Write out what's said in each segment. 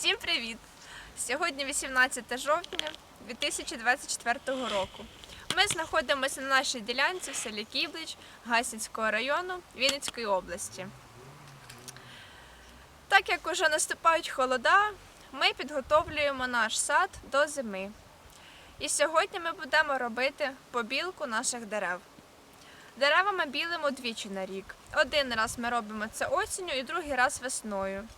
Всім привіт! Сьогодні 18 жовтня 2024 року. Ми знаходимося на нашій ділянці в селі Кіблич Гасінського району Вінницької області. Так як уже наступають холода, ми підготовлюємо наш сад до зими. І сьогодні ми будемо робити побілку наших дерев. Дерева ми білимо двічі на рік. Один раз ми робимо це осінню і другий раз весною.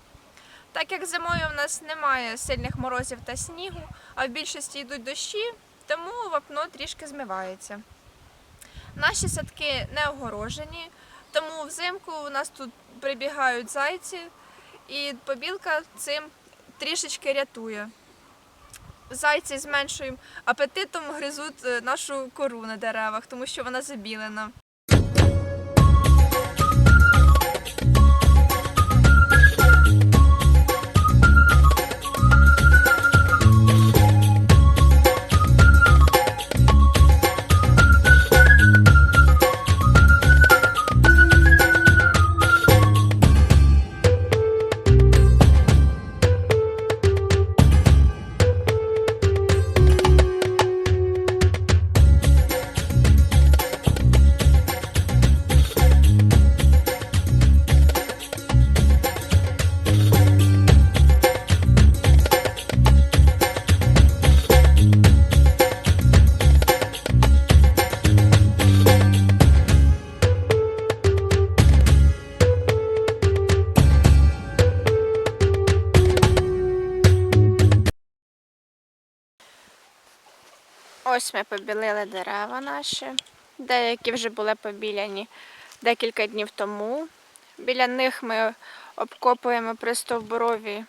Так як зимою в нас немає сильних морозів та снігу, а в більшості йдуть дощі, тому вапно трішки змивається. Наші садки не огорожені, тому взимку у нас тут прибігають зайці, і побілка цим трішечки рятує. Зайці з меншим апетитом гризуть е, нашу кору на деревах, тому що вона забілена. Ми побілили дерева наші. Деякі вже були побіляні декілька днів тому. Біля них ми обкопуємо пристовбурові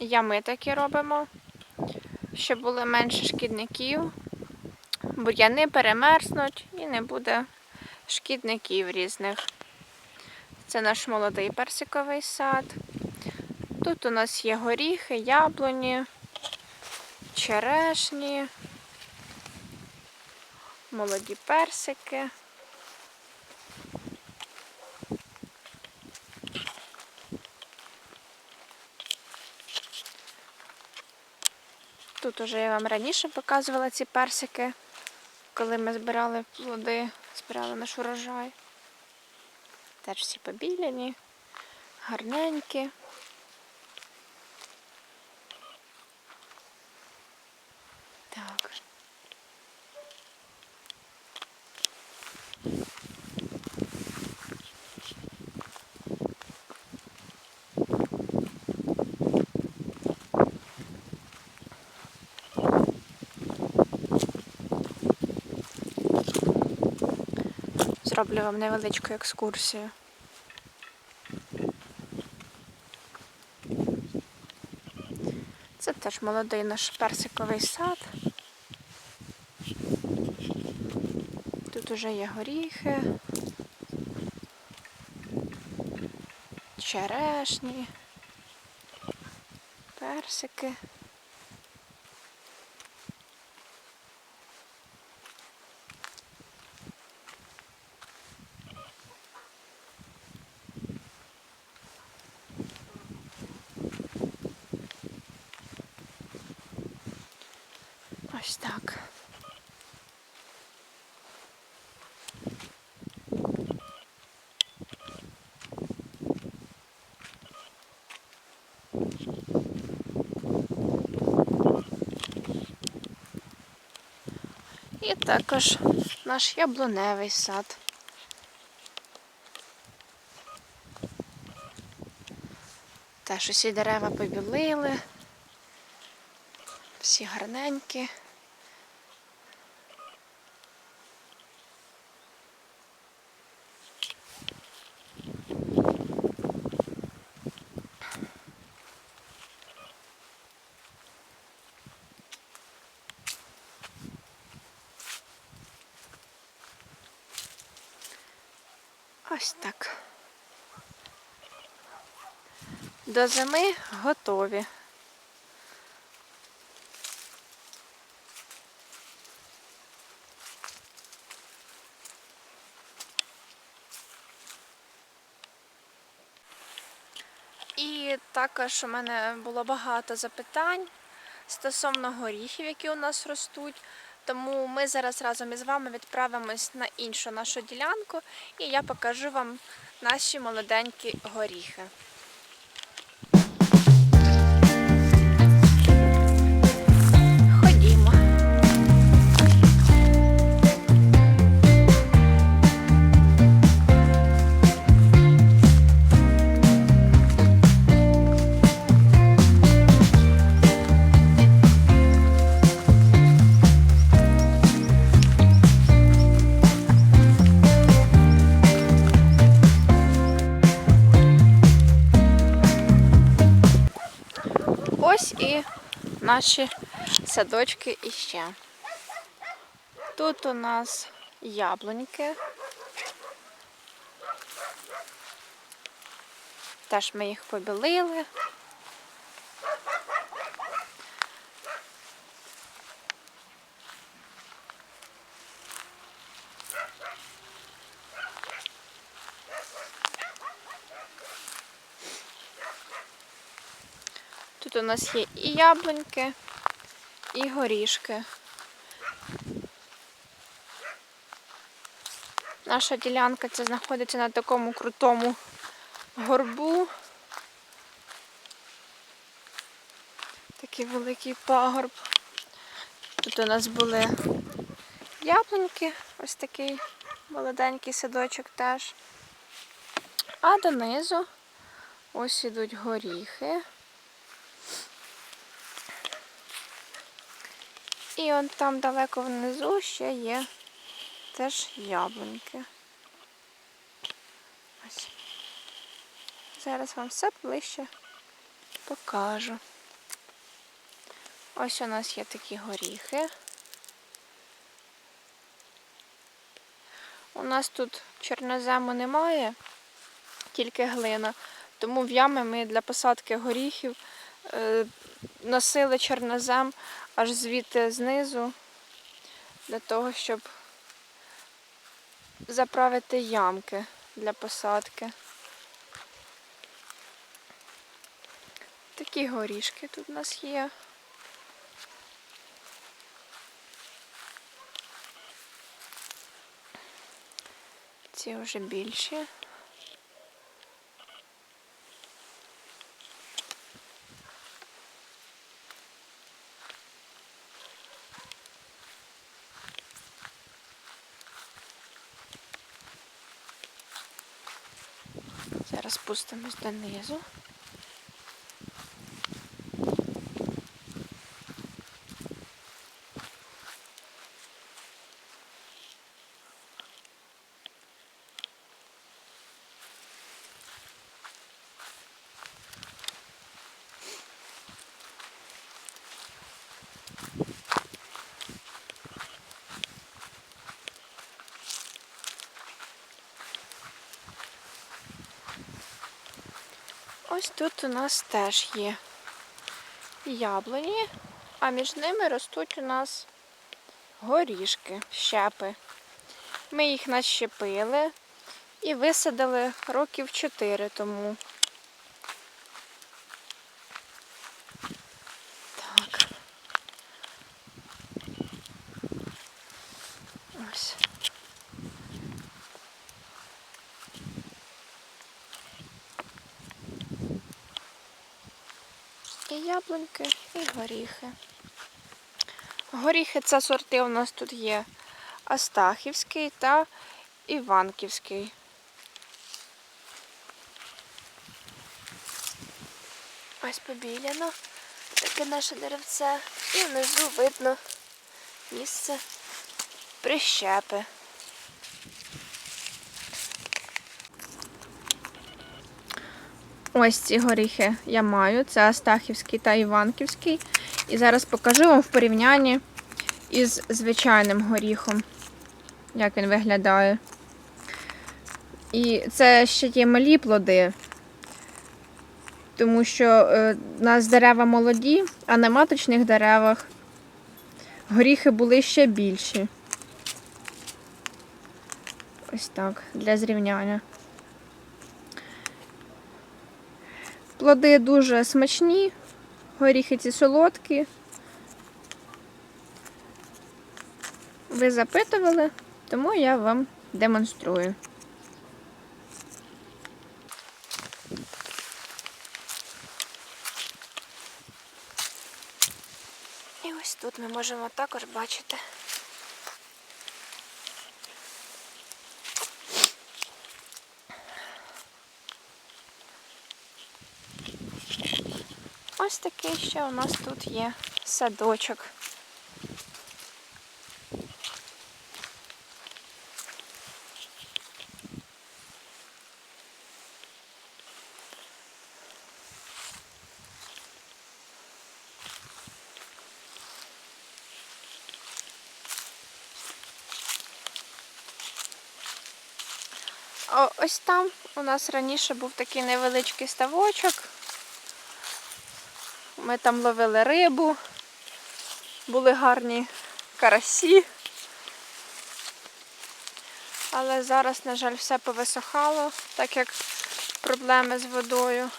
ями такі робимо, щоб було менше шкідників. Бур'яни перемерзнуть і не буде шкідників різних. Це наш молодий персиковий сад. Тут у нас є горіхи, яблуні, черешні молоді персики. Тут уже я вам раніше показувала ці персики, коли ми збирали плоди, збирали наш урожай. Теж всі побіляні, гарненькі. Так. Зроблю вам невеличку екскурсію. Це теж молодий наш персиковий сад. Тут уже є горіхи, черешні, персики. Ось так. І також наш яблуневий сад. Теж усі дерева побілили, всі гарненькі. Ось так. До зими готові. І також у мене було багато запитань стосовно горіхів, які у нас ростуть. Тому ми зараз разом із вами відправимось на іншу нашу ділянку, і я покажу вам наші молоденькі горіхи. Наші садочки іще. Тут у нас яблуньки. Теж ми їх побілили. У нас є і яблуньки, і горішки. Наша ділянка ця знаходиться на такому крутому горбу. Такий великий пагорб. Тут у нас були яблуньки, ось такий молоденький садочок теж. А донизу ось ідуть горіхи. І он там далеко внизу ще є теж яблуньки. Ось. Зараз вам все ближче покажу. Ось у нас є такі горіхи. У нас тут чорнозему немає, тільки глина. Тому в ями ми для посадки горіхів е, носили чорнозем аж звідти знизу, для того, щоб заправити ямки для посадки. Такі горішки тут у нас є. Ці вже більші. Зараз спустимось донизу. Ось тут у нас теж є яблуні, а між ними ростуть у нас горішки, щепи. Ми їх нащепили і висадили років 4 тому. Яблуньки, і горіхи. Горіхи це сорти у нас тут є Астахівський та Іванківський. Ось побіляно таке наше деревце. І внизу видно місце прищепи. Ось ці горіхи я маю. Це Астахівський та Іванківський. І зараз покажу вам в порівнянні із звичайним горіхом, як він виглядає. І це ще є малі плоди, тому що е, у нас дерева молоді, а на маточних деревах горіхи були ще більші. Ось так, для зрівняння. Плоди дуже смачні, горіхи ці солодкі. Ви запитували, тому я вам демонструю. І ось тут ми можемо також бачити. Ось такий ще у нас тут є садочок. Ось там у нас раніше був такий невеличкий ставочок. Ми там ловили рибу, були гарні карасі. Але зараз, на жаль, все повисохало, так як проблеми з водою.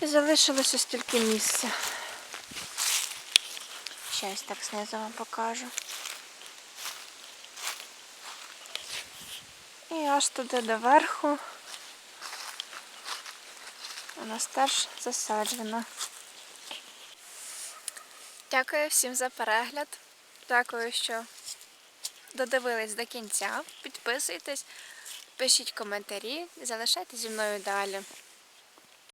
І залишилося стільки місця. Ще ось так знизу вам покажу. І аж туди доверху у нас теж засаджено. Дякую всім за перегляд. Дякую, що додивились до кінця. Підписуйтесь, пишіть коментарі, залишайтеся зі мною далі.